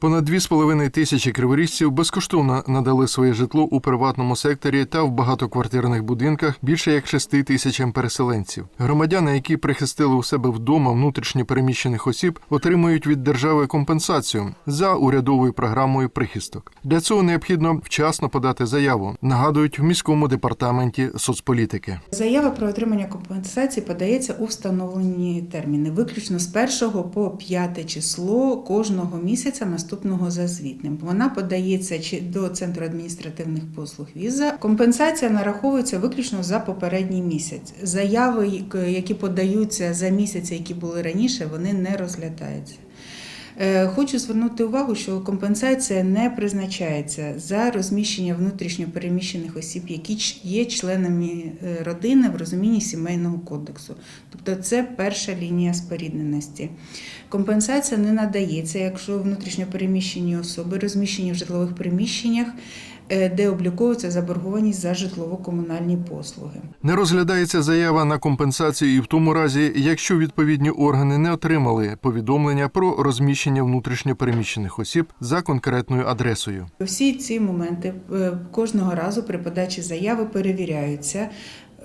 Понад 2,5 тисячі криворіжців безкоштовно надали своє житло у приватному секторі та в багатоквартирних будинках більше як 6 тисячам переселенців. Громадяни, які прихистили у себе вдома внутрішньо переміщених осіб, отримують від держави компенсацію за урядовою програмою прихисток. Для цього необхідно вчасно подати заяву. Нагадують в міському департаменті соцполітики. Заява про отримання компенсації подається у встановлені терміни, виключно з 1 по 5 число кожного місяця наступного за звітним. Вона подається чи до центру адміністративних послуг віза. Компенсація нараховується виключно за попередній місяць. Заяви, які подаються за місяці, які були раніше, вони не розглядаються. Е, Хочу звернути увагу, що компенсація не призначається за розміщення внутрішньо переміщених осіб, які є членами е, родини в розумінні сімейного кодексу. Тобто це перша лінія спорідненості. Компенсація не надається, якщо внутрішньопереміщені особи розміщені в житлових приміщеннях, де обліковується заборгованість за житлово-комунальні послуги. Не розглядається заява на компенсацію і в тому разі, якщо відповідні органи не отримали повідомлення про розміщення внутрішньо переміщених осіб за конкретною адресою. Всі ці моменти е, кожного разу при подачі заяви перевіряються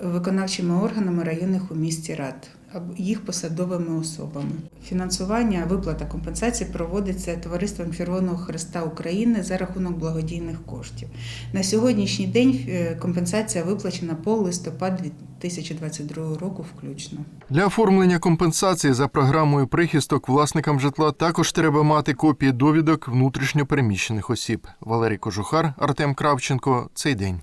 виконавчими органами районних у місті рад або їх посадовими особами. Фінансування виплата компенсації проводиться товариством Червоного Христа України за рахунок благодійних коштів. На сьогоднішній день е, компенсація виплачена по листопад 2022 року включно. Для оформлення компенсації за програмою прихисток власникам житла також треба мати копії довідок внутрішньо переміщених осіб. Валерій Кожухар, Артем Кравченко. Цей день.